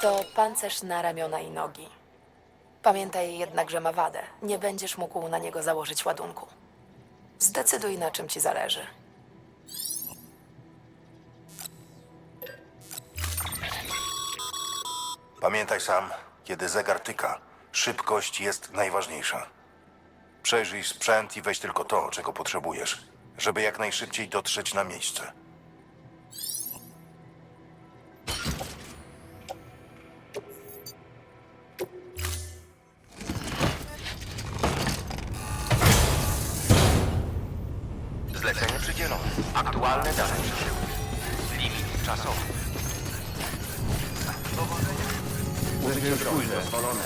To pancerz na ramiona i nogi. Pamiętaj jednak, że ma wadę. Nie będziesz mógł na niego założyć ładunku. Zdecyduj, na czym ci zależy. Pamiętaj sam, kiedy zegar tyka, szybkość jest najważniejsza. Przejrzyj sprzęt i weź tylko to, czego potrzebujesz, żeby jak najszybciej dotrzeć na miejsce. Aktualne dane przesyłki. Limit czasowy. Użycie broni dozwolone.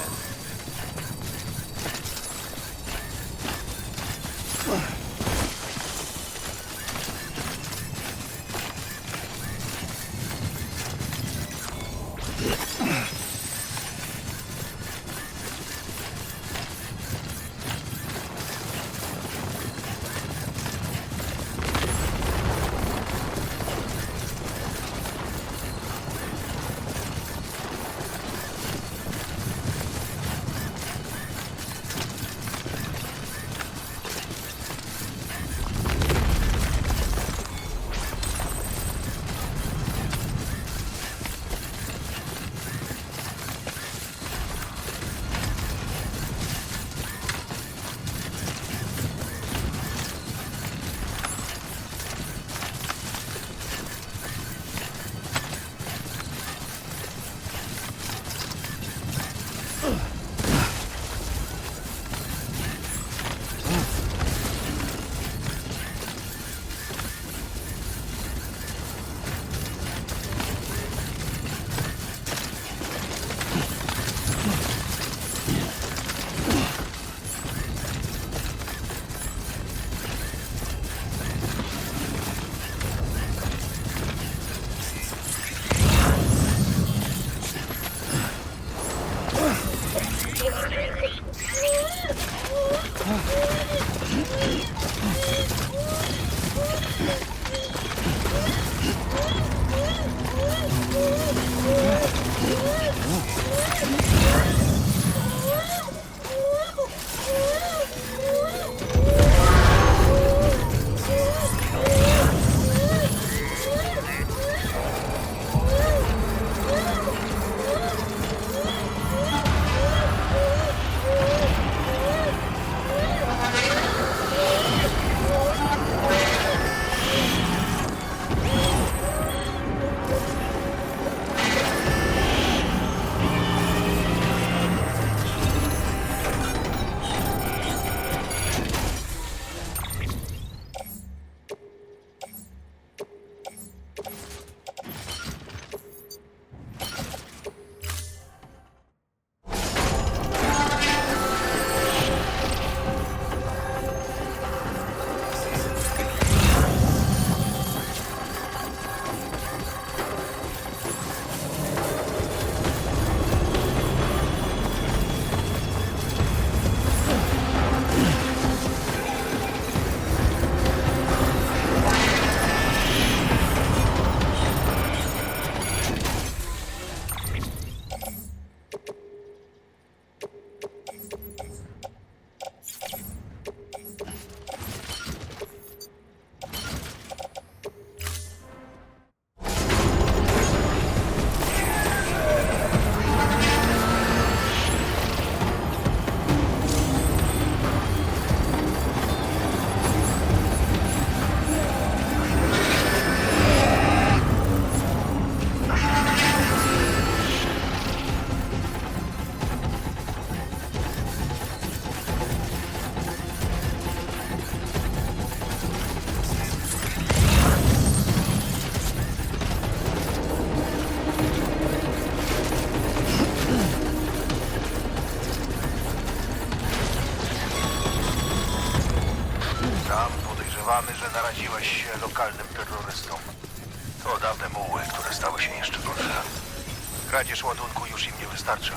Kradzież ładunku już im nie wystarcza.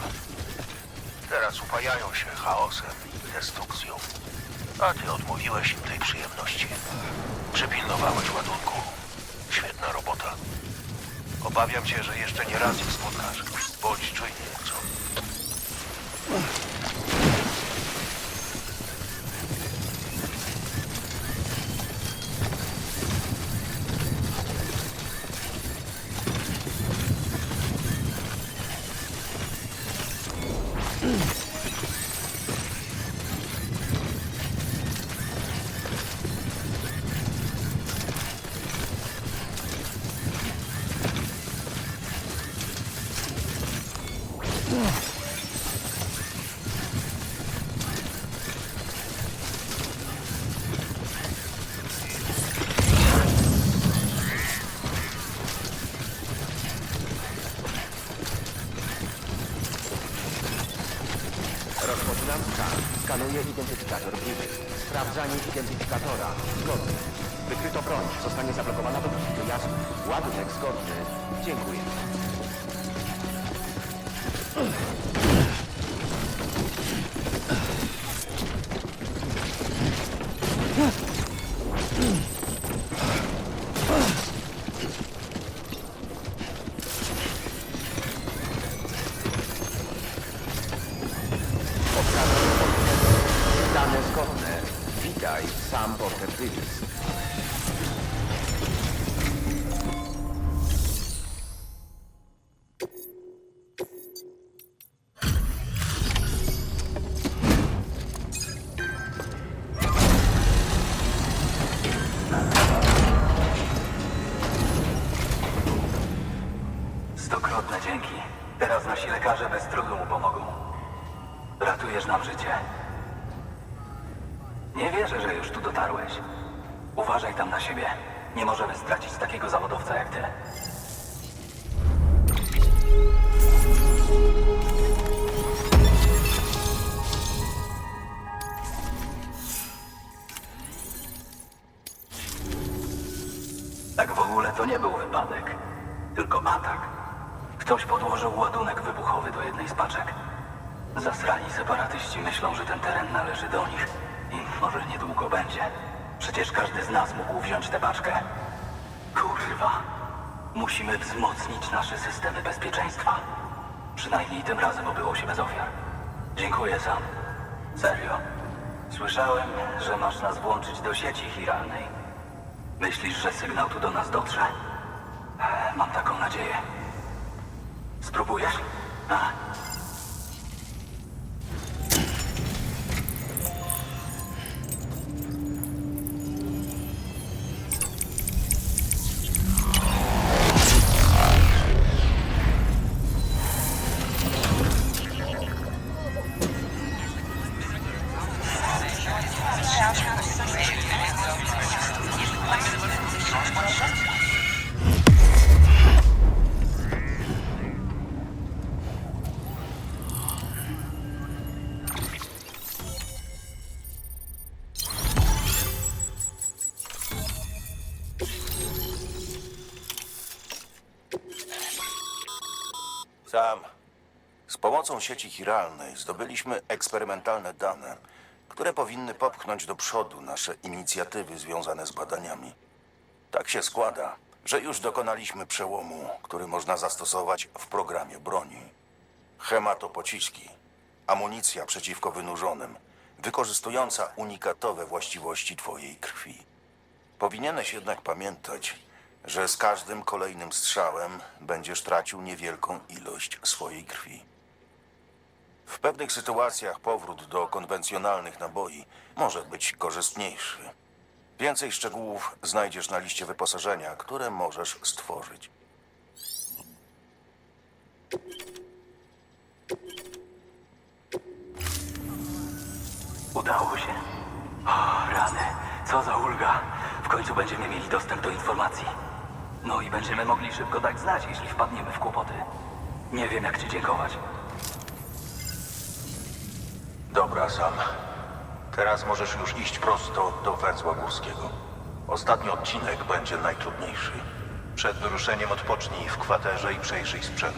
Teraz upajają się chaosem i destrukcją. A ty odmówiłeś im tej przyjemności. Przypilnowałeś ładunku. Świetna robota. Obawiam się, że jeszcze nie raz ich spotkasz, Bądź czujny, Skanuję identyfikator Briggs. Sprawdzanie identyfikatora. Zgodny. Wykryto broń. Zostanie zablokowana do dojazdu. Ładunek zgodny. Dziękuję. Dane Kurwa. Musimy wzmocnić nasze systemy bezpieczeństwa. Przynajmniej tym razem obyło się bez ofiar. Dziękuję sam. Serio. Słyszałem, że masz nas włączyć do sieci chiralnej. Myślisz, że sygnał tu do nas dotrze? Mam taką nadzieję. Spróbujesz? A. Sam. Z pomocą sieci chiralnej zdobyliśmy eksperymentalne dane, które powinny popchnąć do przodu nasze inicjatywy związane z badaniami. Tak się składa, że już dokonaliśmy przełomu, który można zastosować w programie broni. Hematopociski, amunicja przeciwko wynurzonym, wykorzystująca unikatowe właściwości twojej krwi. Powinieneś jednak pamiętać, że z każdym kolejnym strzałem będziesz tracił niewielką ilość swojej krwi. W pewnych sytuacjach powrót do konwencjonalnych naboi może być korzystniejszy. Więcej szczegółów znajdziesz na liście wyposażenia, które możesz stworzyć. Udało się. O, rany. Co za ulga. W końcu będziemy mieli dostęp do informacji. No i będziemy mogli szybko dać znać, jeśli wpadniemy w kłopoty. Nie wiem, jak ci dziękować. Dobra, Sam. Teraz możesz już iść prosto do węzła górskiego. Ostatni odcinek będzie najtrudniejszy. Przed wyruszeniem odpocznij w kwaterze i przejrzyj sprzęt.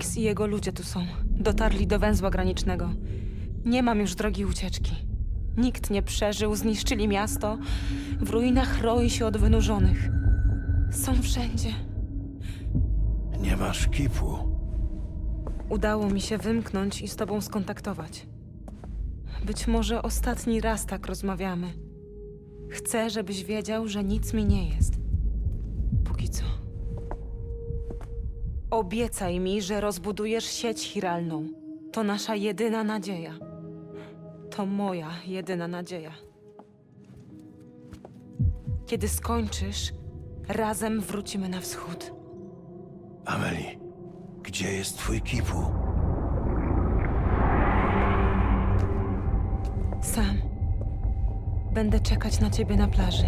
Hicks i jego ludzie tu są. Dotarli do węzła granicznego. Nie mam już drogi ucieczki. Nikt nie przeżył, zniszczyli miasto. W ruinach roi się od wynurzonych. Są wszędzie. Nie masz kipu. Udało mi się wymknąć i z tobą skontaktować. Być może ostatni raz tak rozmawiamy. Chcę, żebyś wiedział, że nic mi nie jest. Obiecaj mi, że rozbudujesz sieć chiralną. To nasza jedyna nadzieja. To moja jedyna nadzieja. Kiedy skończysz, razem wrócimy na wschód. Ameli, gdzie jest twój kipu? Sam. Będę czekać na ciebie na plaży.